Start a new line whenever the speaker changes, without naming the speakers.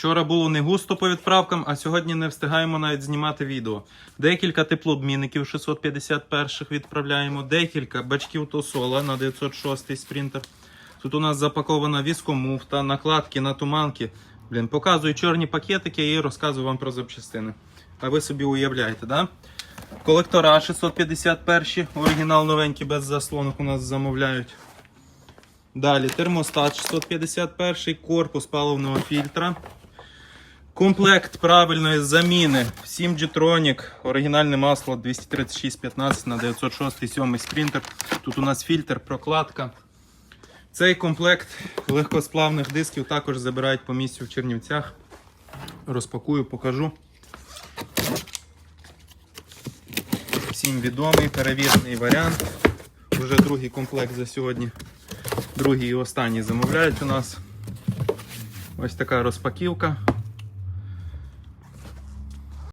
Вчора було не густо по відправкам, а сьогодні не встигаємо навіть знімати відео. Декілька теплообмінників 651-х відправляємо, декілька бачків Тосола на 906 спринтер. Тут у нас запакована віскомуфта, накладки на туманки. Блін, показую чорні пакетики і розказую вам про запчастини. А ви собі уявляєте, да? Колектора 651, оригінал новенький без заслонок у нас замовляють. Далі термостат 651, корпус паливного фільтра. Комплект правильної заміни. 7 G-Tronic, оригінальне масло 23615 на 906 7 спринтер. Тут у нас фільтр, прокладка. Цей комплект легкосплавних дисків також забирають по місцю в Чернівцях. Розпакую, покажу. Всім відомий, перевірений варіант. Вже другий комплект за сьогодні. Другий і останній замовляють у нас. Ось така розпаківка.